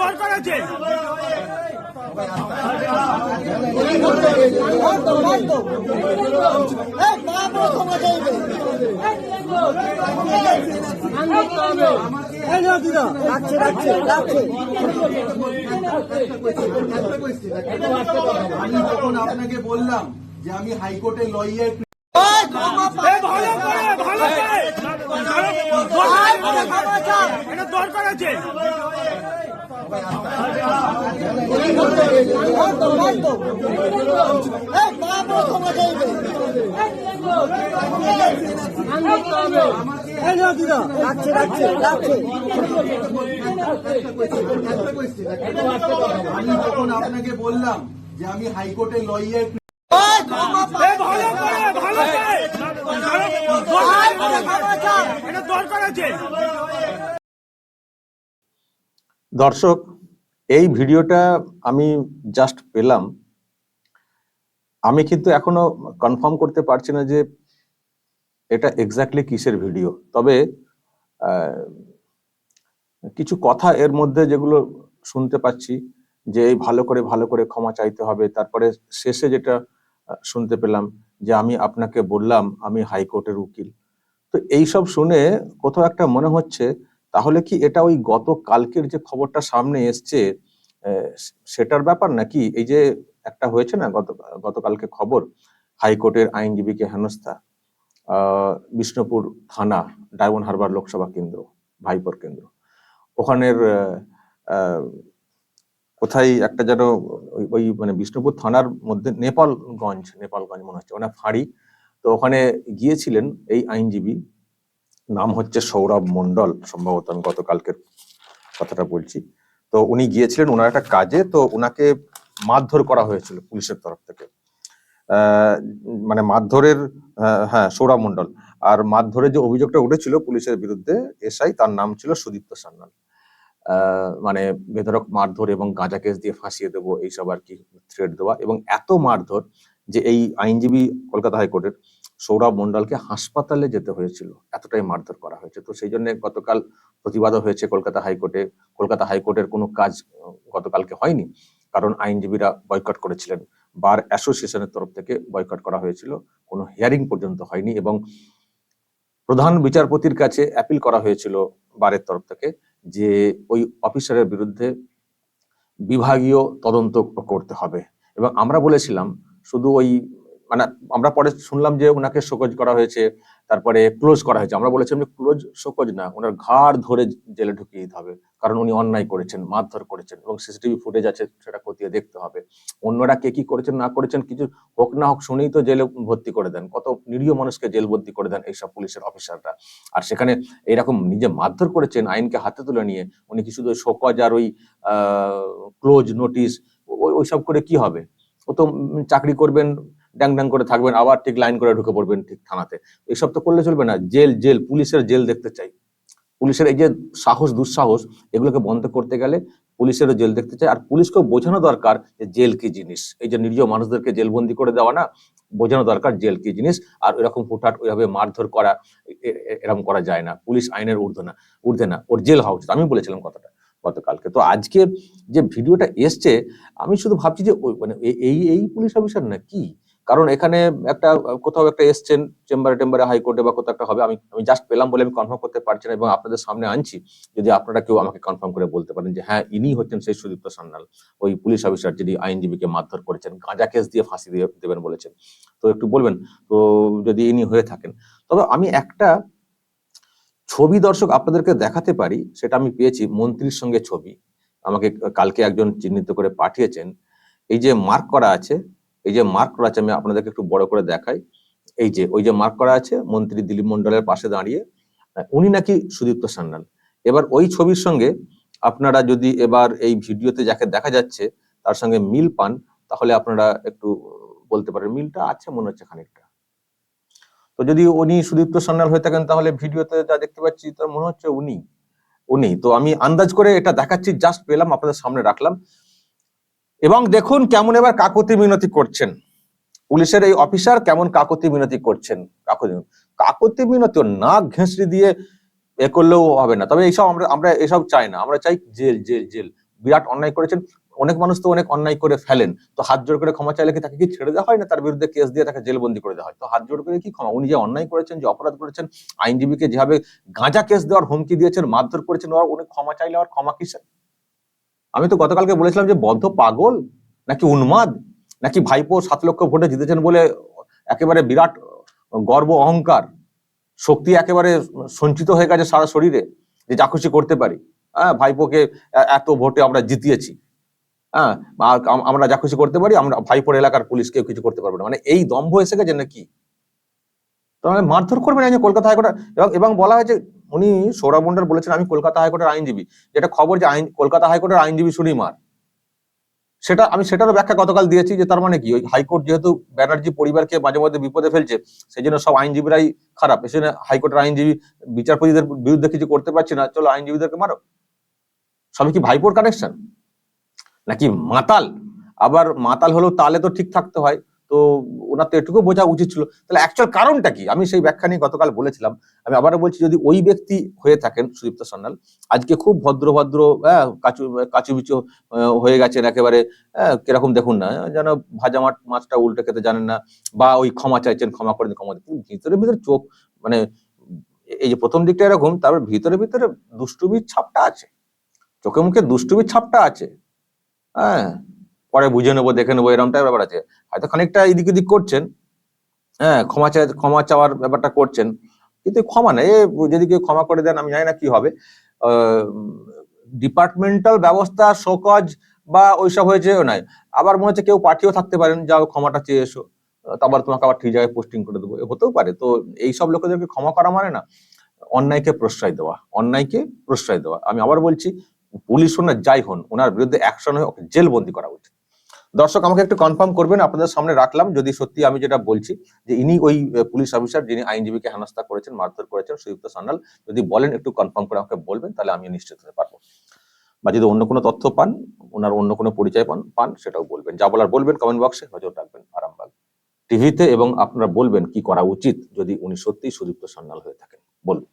দরকার আছে আমি যখন আপনাকে বললাম যে আমি হাইকোর্টে লয়ার এ ভালো করে ভালো করে দরকার আছে আমি যখন আপনাকে বললাম যে আমি হাইকোর্টে লইয়ে দরকার আছে দর্শক, এই ভিডিওটা আমি জাস্ট পেলাম। আমি কিন্তু এখনও কনফার্ম করতে পারছি না যে এটা এক্স্যাক্টলি কিসের ভিডিও। তবে কিছু কথা এর মধ্যে যেগুলো শুনতে পাচ্ছি, যে এই ভালো করে ভালো করে ক্ষমা চাইতে হবে, তারপরে শেষে যেটা শুনতে পেলাম যে আমি আপনাকে বললাম, আমি হাইকোর্টের উকিল। তো এইসব শুনে কোথাও একটা মনে হচ্ছে তাহলে কি এটা ওই গত কালকের যে খবরটা সামনে এসছে সেটার ব্যাপার নাকি? এই যে একটা হয়েছে না গত, গতকালকে খবর, হাইকোর্টের আইনজীবীকে হেনস্থা বিষ্ণুপুর থানা, ডায়মন্ড হারবার লোকসভা কেন্দ্র, ভাইপর কেন্দ্র। ওখানের কোথায় একটা যেন ওই- মানে বিষ্ণুপুর থানার মধ্যে নেপালগঞ্জ নেপালগঞ্জ মনে হচ্ছে ওখানে ফাঁড়ি। তো ওখানে গিয়েছিলেন এই আইনজীবী নাম হচ্ছে সৌরভ মন্ডল সম্ভবত আমি গতকালকের কথাটা বলছি। তো উনি গিয়েছিলেন ওনার একটা কাজে, তো ওনাকে মারধর করা হয়েছিল পুলিশের তরফ থেকে। মানে মারধরের হ্যাঁ সৌরভ মন্ডল আর মারধরের যে অভিযোগটা উঠেছিল পুলিশের বিরুদ্ধে, এসআই তার নাম ছিল সুদীপ্ত সান্যাল। মানে বেধরক মারধর এবং গাঁজা কেস দিয়ে ফাঁসিয়ে দেবো, এইসব আর কি থ্রেট দেওয়া এবং এত মারধর যে এই আইনজীবী কলকাতা হাইকোর্টের সৌরভ মন্ডলকে হাসপাতালে যেতে হয়েছিল। এতটাই মারধর করা হয়েছে। তো সেই জন্য গতকাল প্রতিবাদও হয়েছে কলকাতা হাইকোর্টে। কলকাতা হাইকোর্টের কোনো কাজ গতকালকে হয়নি। কারণ আইনজীবীরা বয়কট করেছিলেন। বার অ্যাসোসিয়েশনের তরফ থেকে বয়কট করা হয়েছিল। কোনো হিয়ারিং পর্যন্ত হয়নি এবং প্রধান বিচারপতির কাছে অ্যাপিল করা হয়েছিল বারের তরফ থেকে যে ওই অফিসারের বিরুদ্ধে বিভাগীয় তদন্ত করতে হবে। এবং আমরা বলেছিলাম, শুধু ওই মানে আমরা পরে শুনলাম যে ওনাকে শোকজ করা হয়েছে, তারপরে ক্লোজ করা হয়েছে। আমরা বলেছি যে ক্লোজ, শোকজ না, ওনার ঘাড় ধরে জেলে ঢুকিয়ে দিতে হবে। কারণ উনি অন্যায় করেছেন, মারধর করেছেন এবং সিসিটিভি ফুটেজ আছে, সেটা খতিয়ে দেখতে হবে। অন্যরা কে কি করেছেন, না করেছেন, কিছু হোক না হোক, শুনেই তো জেলে ভর্তি করে দেন। কত নিরীহ মানুষকে জেল ভর্তি করে দেন এইসব পুলিশের অফিসাররা। আর সেখানে এরকম নিজে মারধর করেছেন, আইনকে হাতে তুলে নিয়ে, উনি কি শুধু শোকজ আর ওই ক্লোজ নোটিশ ওইসব করে কি হবে? ও তো চাকরি করবেন ড্যাং ড্যাং করে থাকবেন, আবার ঠিক লাইন করে ঢুকে পড়বেন ঠিক থানাতে। এইসব তো করলে চলবে না, জেল জেল, পুলিশের জেল দেখতে চাই। পুলিশের এই যে সাহস, দুঃসাহস, এগুলোকে বন্ধ করতে গেলে পুলিশেরও জেল দেখতে চাই। আর পুলিশকেও বোঝানো দরকার যে জেল কি জিনিস। এই যে নিরীহ মানুষদেরকে জেলবন্দি করে দেওয়া না, বোঝানো দরকার জেল কি জিনিস, আর এরকম হুটহাট ওইভাবে মারধর করা এরকম করা যায় না। পুলিশ আইনের ঊর্ধ্বে না ঊর্ধ্বে না, ওর জেল হওয়া উচিত। আমি বলেছিলাম কথাটা গতকালকে। তো আজকে যে ভিডিওটা এসছে, আমি শুধু ভাবছি যে ওই মানে এই এই পুলিশ অফিসার না, কি? কারণ এখানে একটা, কোথাও একটা এসছেন চেম্বারে টেম্বারে, হাইকোর্টে বা কোথাও একটা হবে, আমি আমি জাস্ট পেলাম বলে আমি কনফার্ম করতে পারছি না এবং আপনাদের সামনে আনছি। যদি আপনারা কেউ আমাকে কনফার্ম করে বলতে পারেন যে হ্যাঁ ইনি হচ্ছেন সেই সুদীপ্ত সান্যাল। ওই পুলিশ অফিসার যিনি আইনজীবীকে মারধর করেছেন, গাঁজা কেস দিয়ে ফাঁসি দিয়ে দেবেন বলেছেন। তো একটু বলবেন, তো যদি ইনি হয়ে থাকেন। তবে আমি একটা ছবি দর্শক আপনাদেরকে দেখাতে পারি, সেটা আমি পেয়েছি মন্ত্রীর সঙ্গে ছবি। আমাকে কালকে একজন চিহ্নিত করে পাঠিয়েছেন। এই যে মার্ক করা আছে এই যে মার্ক করা আছে, আমি আপনাদেরকে একটু বড় করে দেখাই। এই যে, ওই যে মার্ক করা আছে, মন্ত্রী দিলীপ মন্ডলের পাশে দাঁড়িয়ে উনি নাকি সুদীপ্ত সান্যাল। এবার ওই ছবির সঙ্গে আপনারা যদি এবার এই ভিডিওতে যাকে দেখা যাচ্ছে, তার সঙ্গে মিল পান, তাহলে আপনারা একটু বলতে পারেন, মিলটা আছে মনে হচ্ছে খানিকটা। তো যদি উনি সুদীপ্ত সান্যাল হয়ে থাকেন, তাহলে ভিডিওতে যা দেখতে পাচ্ছি, তার মনে হচ্ছে উনি উনি। তো আমি আন্দাজ করে এটা দেখাচ্ছি জাস্ট পেলাম, আপনাদের সামনে রাখলাম। এবং দেখুন কেমন এবার কাকতি মিনতি করছেন। পুলিশের এই অফিসার কেমন কাকতি মিনতি করছেন। কাকতি কাকতি মিনতি নাক ঘেঁষড়ি দিয়ে এ করলেও হবে না। তবে এইসব আমরা আমরা এসব চাই না। আমরা চাই জেল জেল জেল। বিরাট অন্যায় করেছেন। অনেক মানুষ তো অনেক অন্যায় করে ফেলেন। তো হাত জোর করে ক্ষমা চাইলে কি তাকে কি ছেড়ে দেওয়া হয় না? তার বিরুদ্ধে কেস দিয়ে তাকে জেলবন্দি করে দেওয়া হয়। তো হাত জোর করে কি ক্ষমা? উনি যে অন্যায় করেছেন, যে অপরাধ করেছেন, আইনজীবীকে যেভাবে গাঁজা কেস দেওয়ার হুমকি দিয়েছেন, মারধর করেছেন ওরা উনি ক্ষমা চাইলে আর ক্ষমা কিসের? আমি তো গতকালকে বলেছিলাম যে বদ্ধ পাগল? নাকি উন্মাদ? নাকি ভাইপো সাত লক্ষ ভোটে জিতেছেন বলে একেবারে বিরাট গর্ব অহংকার? শক্তি একেবারে সঞ্চিত হয়ে গেছে সারা শরীরে যে যা খুশি করতে পারি। হ্যাঁ ভাইপোকে এত ভোটে আমরা জিতিয়েছি। হ্যাঁ আমরা যা খুশি করতে পারি, আমরা ভাইপোর এলাকার পুলিশ কেউ কিছু করতে পারবে না। মানে এই দম্ভ এসে গেছে নাকি? তাহলে মারধর করবেন এই যে কলকাতা হাইকোর্টের এবং এবং বলা হয়েছে উনি সৌরভ মন্ডল বলেছেন, আমি কলকাতা হাইকোর্টের আইনজীবী। যেটা খবর যে আইন, কলকাতা হাইকোর্টের আইনজীবী শুনি মার সেটা, আমি সেটারও ব্যাখ্যা গতকাল দিয়েছি যে তার মানে কি? ওই হাইকোর্ট যেহেতু ব্যানার্জি পরিবারকে মাঝে মধ্যে বিপদে ফেলছে সেই জন্য সব আইনজীবীরাই খারাপ। এসে হাইকোর্টের আইনজীবী, বিচারপতিদের বিরুদ্ধে কিছু করতে পারছে না। চলো আইনজীবীদেরকে মারো। সবই কি ভাইপোর কানেকশন নাকি মাতাল? আবার মাতাল হলেও তালে তো ঠিক থাকতে হয়। তো ওনার তো এটুকু বোঝা উচিত ছিল। তাহলে অ্যাকচুয়াল কারণটা কি? আমি সেই ব্যাখ্যা নিয়ে গতকাল বলেছিলাম। আমি আবারও বলছি যদি ওই ব্যক্তি হয়ে থাকেন সুদীপ্ত সান্যাল আজকে খুব ভদ্র ভদ্র হ্যাঁ, কাচু কাচুবিচু হয়ে গেছেন একেবারে হ্যাঁ, কীরকম দেখুন না যেন ভাজা মাঠ মাছটা উল্টে খেতে জানেন না বা ওই ক্ষমা চাইছেন ক্ষমা করেন ক্ষমা ভিতরে ভিতরে চোখ মানে এই যে প্রথম দিকটা এরকম তারপর ভিতরে ভিতরে দুষ্টুমির ছাপটা আছে। চোখে মুখে দুষ্টুমির ছাপটা আছে। হ্যাঁ পরে বুঝে নেব দেখে নেব এরকমটা ব্যাপার আছে। হয়তো খানিকটা এদিক ওদিক করছেন হ্যাঁ ক্ষমা চাই ক্ষমা চাওয়ার ব্যাপারটা করছেন কিন্তু ক্ষমা নেই যদি কেউ ক্ষমা করে দেন আমি জানি না কি হবে। ডিপার্টমেন্টাল ব্যবস্থা শোকজ বা ওইসব হয়েছে নাই। আবার মনে হচ্ছে কেউ পাঠিয়েও থাকতে পারেন যাও ক্ষমাটা চেয়ে এসো। আহ, তো আবার তোমাকে আবার ঠিক জায়গায় পোস্টিং করে দেবো। হতেও পারে তো এইসব লোকেদেরকে ক্ষমা করা মানে না। অন্যায়কে প্রশ্রয় দেওয়া অন্যায়কে প্রশ্রয় দেওয়া। আমি আবার বলছি পুলিশ ওনার যাই হন ওনার বিরুদ্ধে অ্যাকশন হয়ে ওকে জেলবন্দি করা উচিত। দর্শক, আমাকে একটু কনফার্ম করবেন, আপনাদের সামনে রাখলাম, যদি সত্যি আমি যেটা বলছি, যে ইনি ওই পুলিশ অফিসার যিনি আইনজীবীকে হেনস্থা করেছেন, মারধর করেছেন সুযুক্ত সান্যাল, যদি বলেন, একটু কনফার্ম করে আমাকে বলবেন, তাহলে আমি নিশ্চিত হতে পারব। বা যদি অন্য কোনো তথ্য পান, ওনার অন্য কোনো পরিচয় পান পান, সেটাও বলবেন। যা বলার বলবেন কমেন্ট বক্সে নজর রাখবেন আরামবাগ টিভিতে এবং আপনারা বলবেন কি করা উচিত, যদি উনি সত্যি সুযুক্ত সান্যাল হয়ে থাকেন। বলুন।